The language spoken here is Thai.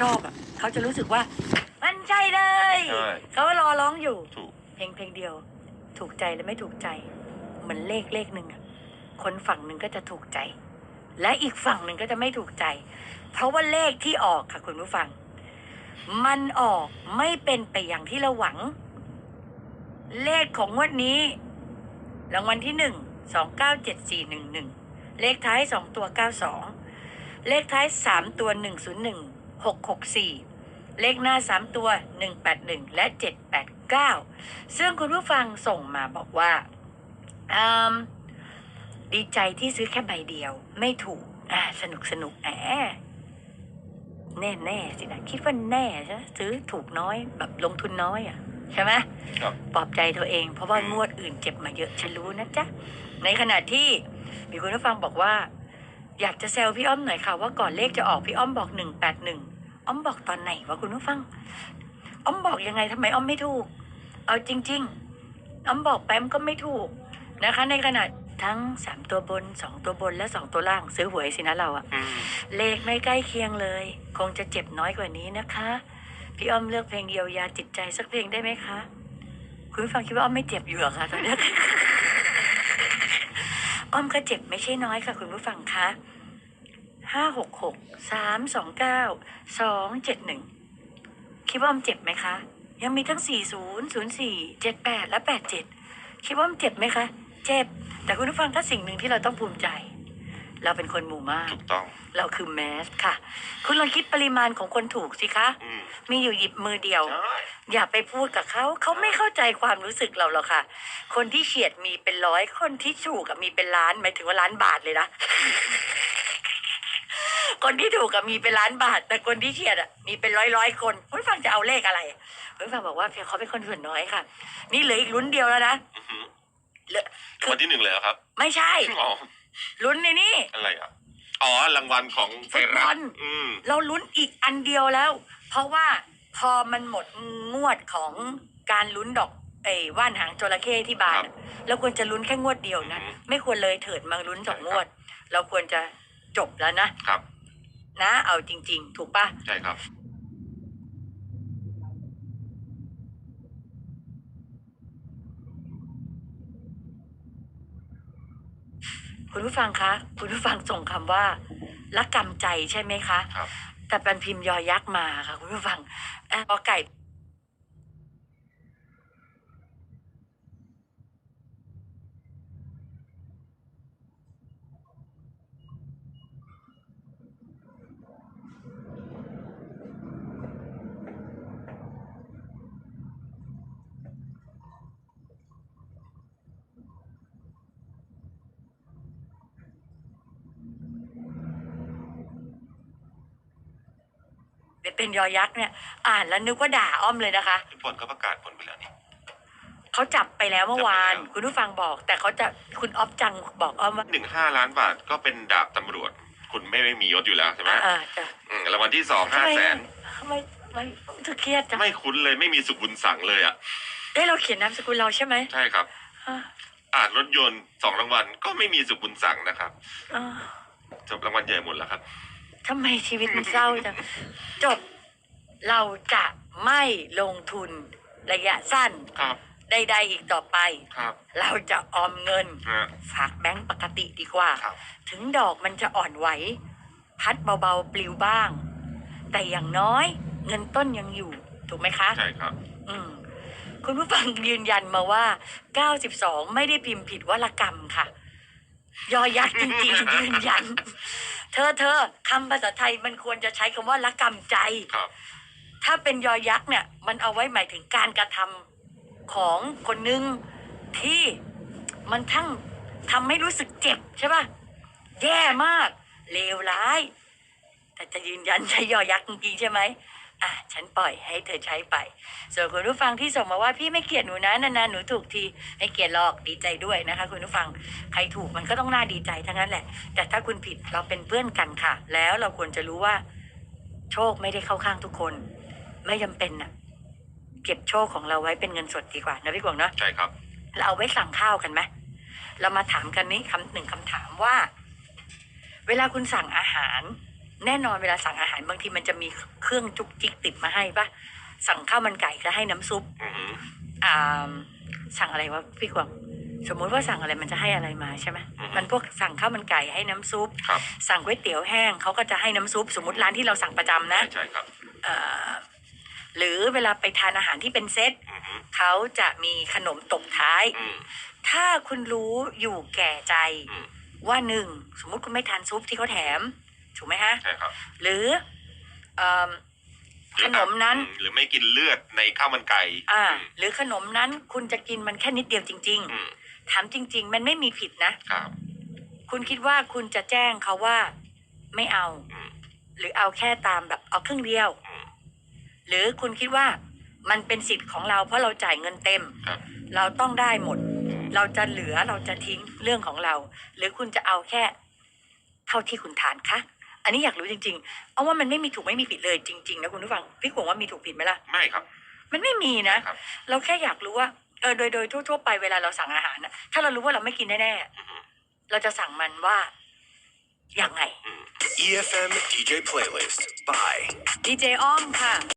ชอบอะเขาจะรู้สึกว่า มันใช่เลยใช่เขาก็รอร้องอยู่ ถูก เพลงเพลงเดียว ถูกใจและไม่ถูกใจ เหมือนเลขเลขหนึ่งอะคนฝั่งหนึ่งก็จะถูกใจ และอีกฝั่งหนึ่งก็จะไม่ถูกใจ เพราะว่าเลขที่ออกค่ะคุณผู้ฟัง มันออกไม่เป็นไปอย่างที่เราหวัง เลขของงวดนี้รางวัลที่หนึ่งสองเก้าเจ็ดสี่หนึ่งหนึ่งเลขท้ายสองตัวเก้าสองเลขท้ายสามตัวหนึ่งศูนย์หนึ่ง หกหกสี่เลขหน้าสามตัวหนึ่งแปดหนึ่งและเจ็ดแปดเก้าซึ่งคุณผู้ฟังส่งมาบอกว่าอืมดีใจที่ซื้อแค่ใบเดียว ไม่ถูกอ่าสนุกสนุกแอะแน่แน่ๆสินะคิดว่าแน่ใช่ไหมซื้อถูกน้อยแบบลงทุนน้อยอะ ใช่ไหมครับปลอบใจตัวเอง เพราะว่างวดอื่นเจ็บมาเยอะฉันรู้นะจ๊ะ ในขณะที่มีคุณผู้ฟังบอกว่า อยากจะแซวพี่อ้อมหน่อยค่ะว่าก่อนเลขจะออกพี่อ้อมบอกหนึ่งแปดหนึ่ง อ้อมบอกตอนไหนวะคุณผู้ฟังอ้อมบอกยังไงทำไมอ้อมไม่ถูก เอาจริง ๆอ้อมบอกแป๊มก็ไม่ถูกนะคะ ในขณะทั้งสามตัวบนสองตัวบนและสองตัวล่างซื้อหวยสินะเราอะอืมเลขไม่ใกล้เคียงเลย คงจะเจ็บน้อยกว่านี้นะคะ พี่อ้อมเลือกเพลงเยียวยาจิตใจสักเพลงได้ไหมคะ คุณผู้ฟังคิดว่าอ้อมไม่เจ็บอยู่เหรอคะตอนนี้อ้อมก็เจ็บไม่ใช่น้อยค่ะ คุณผู้ฟังคะ ห้าหกหกสามสองเก้าสองเจ็ดหนึ่งคิดว่าอ้อมเจ็บไหมคะ ยังมีทั้งสี่ศูนย์ศูนย์สี่เจ็ดแปดและแปดเจ็ดคิดว่าอ้อมเจ็บไหมคะ เจ็บ แต่คุณผู้ฟังถ้าสิ่งหนึ่งที่เราต้องภูมิใจ เราเป็นคนหมู่มาก ถูกต้อง เราคือแมสค่ะ คุณลองคิดปริมาณของคนถูกสิคะ อืมมีอยู่หยิบมือเดียว ใช่อย่าไปพูดกับเขาเขาไม่เข้าใจความรู้สึกเราหรอกค่ะ คนที่เฉียดมีเป็นร้อยคนที่ถูกกับมีเป็นล้านหมายถึงว่าล้านบาทเลยนะ คนที่ถูกกับมีเป็นล้านบาท แต่คนที่เฉียดอะมีเป็นร้อยร้อยๆคนคุณฟังจะเอาเลขอะไรคุณฟังบอกว่าเพียงเขาเป็นคนส่วนน้อยค่ะ นี่เหลืออีกลุ้นเดียวแล้วนะอื้อหือเหลือรางวัลที่หนึ่งเลยเหรอครับไม่ใช่อ๋อลุ้นในนี่ อะไรอะอ๋อรางวัลของไทยฟุตบรัอฐลอืม เราลุ้นอีกอันเดียวแล้ว เพราะว่าพอมันหมดงวดของการลุ้นดอกไอ้ว่านหางจระเข้ที่บานอะเราควรจะลุ้นแค่งวดเดียวนะ อือฮึ ไม่ควรเลยเถิดมาลุ้นสองงวด เราควรจะจบแล้วนะครับ นะ เอาจริง ๆ ถูกปะใช่ครับ คุณผู้ฟังคะ คุณผู้ฟังส่งคำว่าละกรรมใจใช่ไหมคะ ครับ แต่เป็นพิมพ์ยอยักษ์มาค่ะ คุณผู้ฟังเอ่อพอไก่ เป็นยอยักษ์เนี่ย อ่านแล้วนึกว่าด่าอ้อมเลยนะคะทุกคนก็ประกาศผลไปแล้วนี่ เขาจับไปแล้วเมื่อวาน จับไปแล้ว คุณผู้ฟังบอก แต่เขาจะคุณออฟจังบอกอ้อมว่าหนึ่งห้าล้านบาทก็เป็นดาบตำรวจ คุณไม่ไม่มียศอยู่แล้วใช่ไหมอ่าจะอืมรางวัลที่สองห้าแสนทำไมทำไมเธอเครียดจังไม่คุ้นเลยไม่มีสุบุญสั่งเลยอะเอ้เราเขียนนามสกุลเราใช่ไหมใช่ครับอ่าอ่านรถยนต์สองรางวัลก็ไม่มีสุบุญสั่งนะครับอ่าจบรางวัลใหญ่หมดแล้วครับ ทำไมชีวิตมันเศร้าจังจบเราจะไม่ลงทุนระยะสั้นครับใดๆอีกต่อไป ครับ เราจะออมเงิน ฮะ ฝากแบงก์ปกติดีกว่า ครับ ถึงดอกมันจะอ่อนไหว พัดเบาๆ ปลิวบ้าง แต่อย่างน้อยเงินต้นยังอยู่ ถูกไหมคะ ใช่ครับ อืม คุณผู้ฟังยืนยันมาว่า 92 ไม่ได้พิมพ์ผิดวรกรรมค่ะ ยอยักษ์จริงๆ ยืนยัน เธอเธอคำภาษาไทยมันควรจะใช้คำว่าละกรรมใจ ครับ ถ้าเป็นยอยักษ์เนี่ย มันเอาไว้หมายถึงการกระทำของคนหนึ่งที่มันทั้งทำให้รู้สึกเจ็บใช่ป่ะ แย่มาก เลวร้าย แต่จะยืนยันใช้ยอยักษ์จริงๆใช่ไหม อะฉันปล่อยให้เธอใช้ไป ส่วนคุณผู้ฟังที่ส่งมาว่าพี่ไม่เกลียดหนูนะนานๆหนูถูกทีไม่เกลียดหรอกดีใจด้วยนะคะ คุณผู้ฟังใครถูกมันก็ต้องน่าดีใจทั้งนั้นแหละ แต่ถ้าคุณผิดเราเป็นเพื่อนกันค่ะ แล้วเราควรจะรู้ว่า โชคไม่ได้เข้าข้างทุกคน ไม่จำเป็นน่ะ เก็บโชคของเราไว้เป็นเงินสดดีกว่านะพี่กวางเนาะใช่ครับ เราเอาไว้สั่งข้าวกันไหมเรามาถามกันนี้คำหนึ่งคำถามว่า เวลาคุณสั่งอาหาร แน่นอนเวลาสั่งอาหารบางทีมันจะมีเครื่องจุกจิกติดมาให้ปะสั่งข้าวมันไก่ก็ให้น้ำซุปอือหืออ่าสั่งอะไรวะพี่กวางสมมุติว่าสั่งอะไรมันจะให้อะไรมาใช่ไหมมันพวกสั่งข้าวมันไก่ให้น้ำซุป ครับสั่งก๋วยเตี๋ยวแห้งเขาก็จะให้น้ำซุป สมมติร้านที่เราสั่งประจำนะ ใช่ใช่ครับเอ่อหรือเวลาไปทานอาหารที่เป็นเซตอือหือเขาจะมีขนมตบท้าย อืม ถ้าคุณรู้อยู่แก่ใจ อืม ว่าหนึ่งสมมุติคุณไม่ทานซุปที่เขาแถม ถูกไหมฮะ ใช่ครับหรือเอิ่ม หรือขนมนั้น อืหรือไม่กินเลือดในข้าวมันไก่อ่าอืมหรือขนมนั้นคุณจะกินมันแค่นิดเดียวจริง อืมๆ ถามจริง ๆ มันไม่มีผิดนะ ครับ คุณคิดว่าคุณจะแจ้งเขาว่าไม่เอา อืม หรือเอาแค่ตามแบบเอาครึ่งเดียว อืมหรือคุณคิดว่ามันเป็นสิทธิ์ของเราเพราะเราจ่ายเงินเต็ม ครับ เราต้องได้หมดอืมเราจะเหลือเราจะทิ้งเรื่องของเรา หรือคุณจะเอาแค่ เท่าที่คุณทานคะ อันนี้อยากรู้จริงๆ เอาว่ามันไม่มีถูกไม่มีผิดเลยจริงๆนะคุณผู้ฟังพี่กวงว่ามีถูกผิดไหมล่ะ ไม่ครับ มันไม่มีนะ ครับ เราแค่อยากรู้ว่าเออโดยโดยทั่วๆไปเวลาเราสั่งอาหารนะถ้าเรารู้ว่าเราไม่กินแน่อือหือๆเราจะสั่งมันว่ายังไงอืม EFM DJ playlist by ดีเจอ้อมค่ะ